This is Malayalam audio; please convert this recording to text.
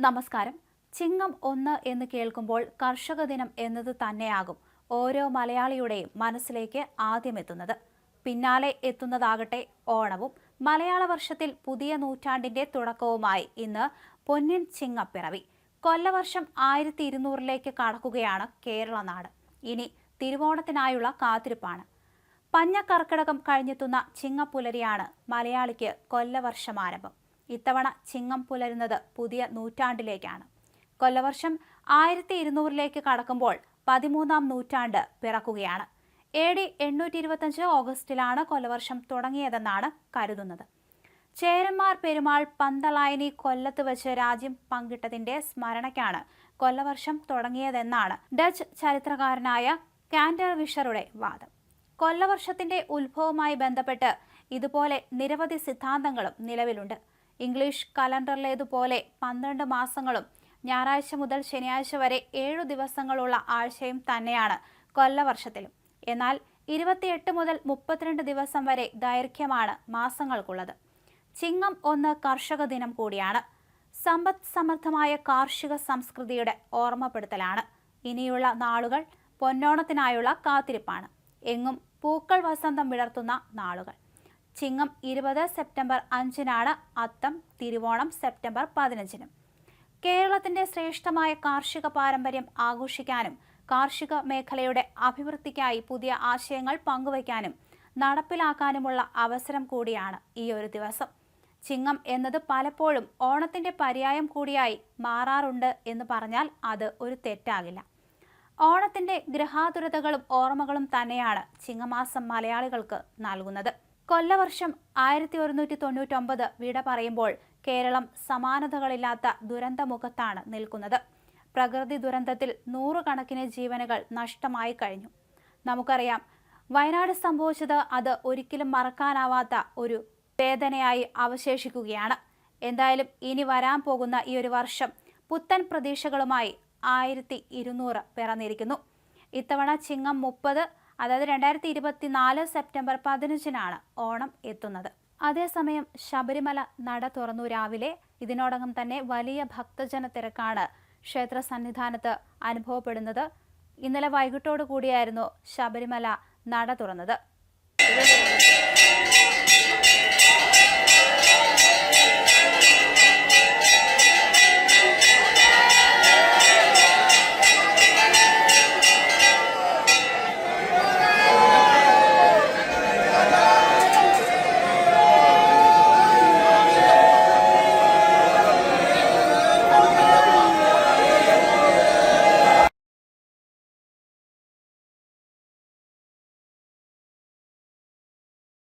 നമസ്കാരം. ചിങ്ങം ഒന്ന് എന്ന് കേൾക്കുമ്പോൾ കർഷക ദിനം എന്നത് തന്നെയാകും ഓരോ മലയാളിയുടെയും മനസ്സിലേക്ക് ആദ്യം എത്തുന്നത്. പിന്നാലെ എത്തുന്നതാകട്ടെ ഓണവും. മലയാള വർഷത്തിൽ പുതിയ നൂറ്റാണ്ടിന്റെ തുടക്കവുമായി ഇന്ന് പൊന്നിൻ ചിങ്ങപ്പിറവി. കൊല്ലവർഷം ആയിരത്തി ഇരുന്നൂറിലേക്ക് കടക്കുകയാണ് കേരള നാട്. ഇനി തിരുവോണത്തിനായുള്ള കാത്തിരിപ്പാണ്. പഞ്ഞക്കർക്കിടകം കഴിഞ്ഞെത്തുന്ന ചിങ്ങപ്പുലരിയാണ് മലയാളിക്ക് കൊല്ലവർഷമാരംഭം ഇത്തവണ ചിങ്ങം പുലരുന്നത് പുതിയ നൂറ്റാണ്ടിലേക്കാണ്. കൊല്ലവർഷം ആയിരത്തി ഇരുന്നൂറിലേക്ക് കടക്കുമ്പോൾ പതിമൂന്നാം നൂറ്റാണ്ട് പിറക്കുകയാണ്. എ ഡി എണ്ണൂറ്റി ഇരുപത്തഞ്ച് ഓഗസ്റ്റിലാണ് കൊല്ലവർഷം തുടങ്ങിയതെന്നാണ് കരുതുന്നത്. ചേരന്മാർ പെരുമാൾ പന്തളായനി കൊല്ലത്ത് വെച്ച് രാജ്യം പങ്കിട്ടതിന്റെ സ്മരണയ്ക്കാണ് കൊല്ലവർഷം തുടങ്ങിയതെന്നാണ് ഡച്ച് ചരിത്രകാരനായ കാൻഡർ വിഷറുടെ വാദം. കൊല്ലവർഷത്തിന്റെ ഉത്ഭവവുമായി ബന്ധപ്പെട്ട് ഇതുപോലെ നിരവധി സിദ്ധാന്തങ്ങളും നിലവിലുണ്ട്. ഇംഗ്ലീഷ് കലണ്ടറിലേതുപോലെ പന്ത്രണ്ട് മാസങ്ങളും ഞായറാഴ്ച മുതൽ ശനിയാഴ്ച വരെ ഏഴു ദിവസങ്ങളുള്ള ആഴ്ചയും തന്നെയാണ് കൊല്ലവർഷത്തിലും. എന്നാൽ ഇരുപത്തിയെട്ട് മുതൽ മുപ്പത്തിരണ്ട് ദിവസം വരെ ദൈർഘ്യമാണ് മാസങ്ങൾക്കുള്ളത്. ചിങ്ങം ഒന്ന് കർഷക ദിനം കൂടിയാണ്. സമ്പദ് സമൃദ്ധമായ കാർഷിക സംസ്കൃതിയുടെ ഓർമ്മപ്പെടുത്തലാണ്. ഇനിയുള്ള നാളുകൾ പൊന്നോണത്തിനായുള്ള കാത്തിരിപ്പാണ്. എങ്ങും പൂക്കൾ വസന്തം വിളർത്തുന്ന നാളുകൾ. ചിങ്ങം ഇരുപത് സെപ്റ്റംബർ അഞ്ചിനാണ് അത്തം തിരുവോണം സെപ്റ്റംബർ പതിനഞ്ചിനും. കേരളത്തിന്റെ ശ്രേഷ്ഠമായ കാർഷിക പാരമ്പര്യം ആഘോഷിക്കാനും കാർഷിക മേഖലയുടെ അഭിവൃദ്ധിക്കായി പുതിയ ആശയങ്ങൾ പങ്കുവയ്ക്കാനും നടപ്പിലാക്കാനുമുള്ള അവസരം കൂടിയാണ് ഈ ഒരു ദിവസം. ചിങ്ങം എന്നത് പലപ്പോഴും ഓണത്തിന്റെ പര്യായം കൂടിയായി മാറാറുണ്ട് എന്ന് പറഞ്ഞാൽ അത് ഒരു തെറ്റാകില്ല. ഓണത്തിന്റെ ഗ്രഹാതുരതകളും ഓർമ്മകളും തന്നെയാണ് ചിങ്ങമാസം മലയാളികൾക്ക് നൽകുന്നത്. കൊല്ലവർഷം ആയിരത്തി ഒരുന്നൂറ്റി തൊണ്ണൂറ്റൊമ്പത് വിട പറയുമ്പോൾ കേരളം സമാനതകളില്ലാത്ത ദുരന്തമുഖത്താണ് നിൽക്കുന്നത്. പ്രകൃതി ദുരന്തത്തിൽ നൂറുകണക്കിന് ജീവനുകൾ നഷ്ടമായി കഴിഞ്ഞു. നമുക്കറിയാം വയനാട് സംഭവിച്ചത് അത് ഒരിക്കലും മറക്കാനാവാത്ത ഒരു വേദനയായി അവശേഷിക്കുകയാണ്. എന്തായാലും ഇനി വരാൻ പോകുന്ന ഈ ഒരു വർഷം പുത്തൻ പ്രതീക്ഷകളുമായി ആയിരത്തി ഇരുന്നൂറ് പിറന്നിരിക്കുന്നു. ഇത്തവണ ചിങ്ങം മുപ്പത് അതായത് രണ്ടായിരത്തി ഇരുപത്തി നാല് സെപ്റ്റംബർ പതിനഞ്ചിനാണ് ഓണം എത്തുന്നത്. അതേസമയം ശബരിമല നട തുറന്നു രാവിലെ. ഇതിനോടകം തന്നെ വലിയ ഭക്തജന തിരക്കാണ് ക്ഷേത്ര സന്നിധാനത്ത് അനുഭവപ്പെടുന്നത്. ഇന്നലെ വൈകിട്ടോടു കൂടിയായിരുന്നു ശബരിമല നട തുറന്നത്.